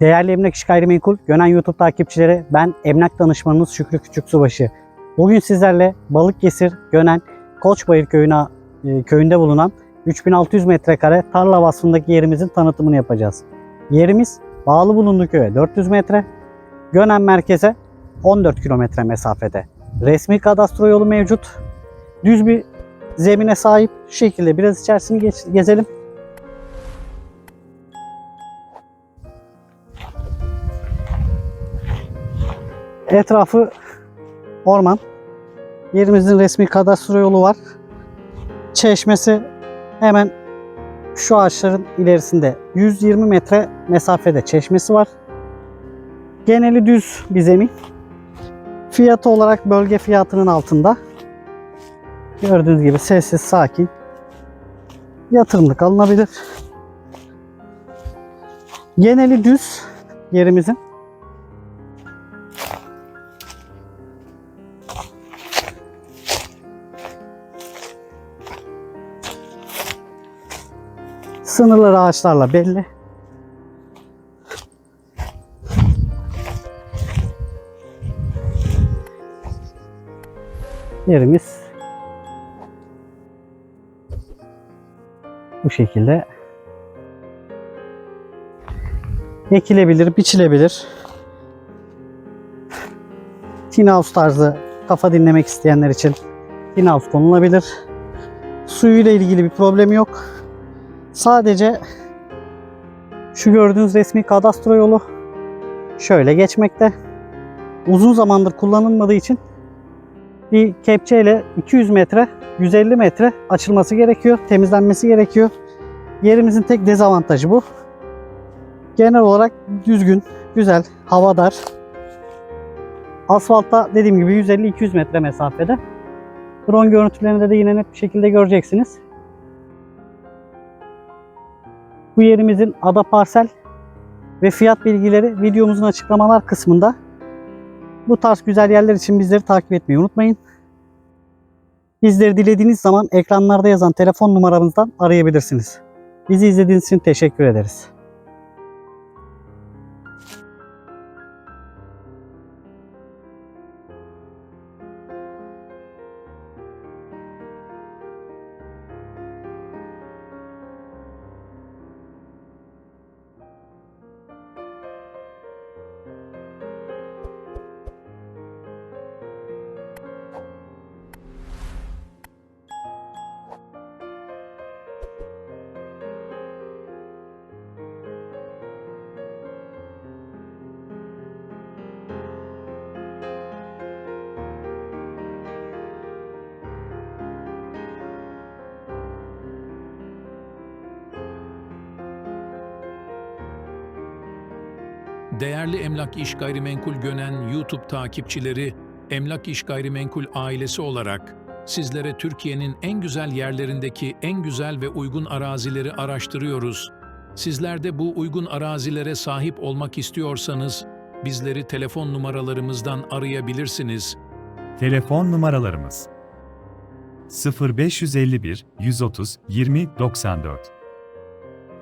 Değerli Emlak İş Gayrimenkul Gönen YouTube takipçileri ben emlak danışmanınız Şükrü Küçüksubaşı. Bugün sizlerle Balıkesir Gönen Koçbayır köyüne, e, köyünde bulunan 3600 metrekare tarla vasfındaki yerimizin tanıtımını yapacağız. Yerimiz bağlı bulunduğu köye 400 metre, Gönen merkeze 14 kilometre mesafede. Resmi kadastro yolu mevcut. Düz bir zemine sahip. Şu şekilde biraz içerisini geç- gezelim. Etrafı orman. Yerimizin resmi kadastro yolu var. Çeşmesi hemen şu ağaçların ilerisinde 120 metre mesafede çeşmesi var. Geneli düz bir zemin. Fiyatı olarak bölge fiyatının altında. Gördüğünüz gibi sessiz, sakin. Yatırımlık alınabilir. Geneli düz yerimizin. Sınırları ağaçlarla belli. Yerimiz bu şekilde ekilebilir, biçilebilir. Tin house tarzı kafa dinlemek isteyenler için tin house konulabilir. Suyuyla ilgili bir problem yok. Sadece şu gördüğünüz resmi kadastro yolu şöyle geçmekte. Uzun zamandır kullanılmadığı için bir kepçeyle 200 metre, 150 metre açılması gerekiyor, temizlenmesi gerekiyor. Yerimizin tek dezavantajı bu. Genel olarak düzgün, güzel, havadar. Asfaltta dediğim gibi 150-200 metre mesafede. Drone görüntülerinde de yine net bir şekilde göreceksiniz. Bu yerimizin ada parsel ve fiyat bilgileri videomuzun açıklamalar kısmında. Bu tarz güzel yerler için bizleri takip etmeyi unutmayın. Bizleri dilediğiniz zaman ekranlarda yazan telefon numaramızdan arayabilirsiniz. Bizi izlediğiniz için teşekkür ederiz. Değerli Emlak İş Gayrimenkul Gönen YouTube takipçileri, Emlak İş Gayrimenkul ailesi olarak sizlere Türkiye'nin en güzel yerlerindeki en güzel ve uygun arazileri araştırıyoruz. Sizler de bu uygun arazilere sahip olmak istiyorsanız bizleri telefon numaralarımızdan arayabilirsiniz. Telefon numaralarımız 0551 130 20 94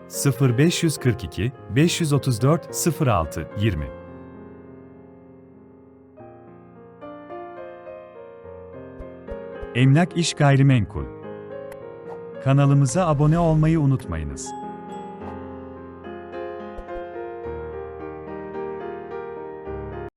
0542 534 06 20 Emlak İş Gayrimenkul Kanalımıza abone olmayı unutmayınız.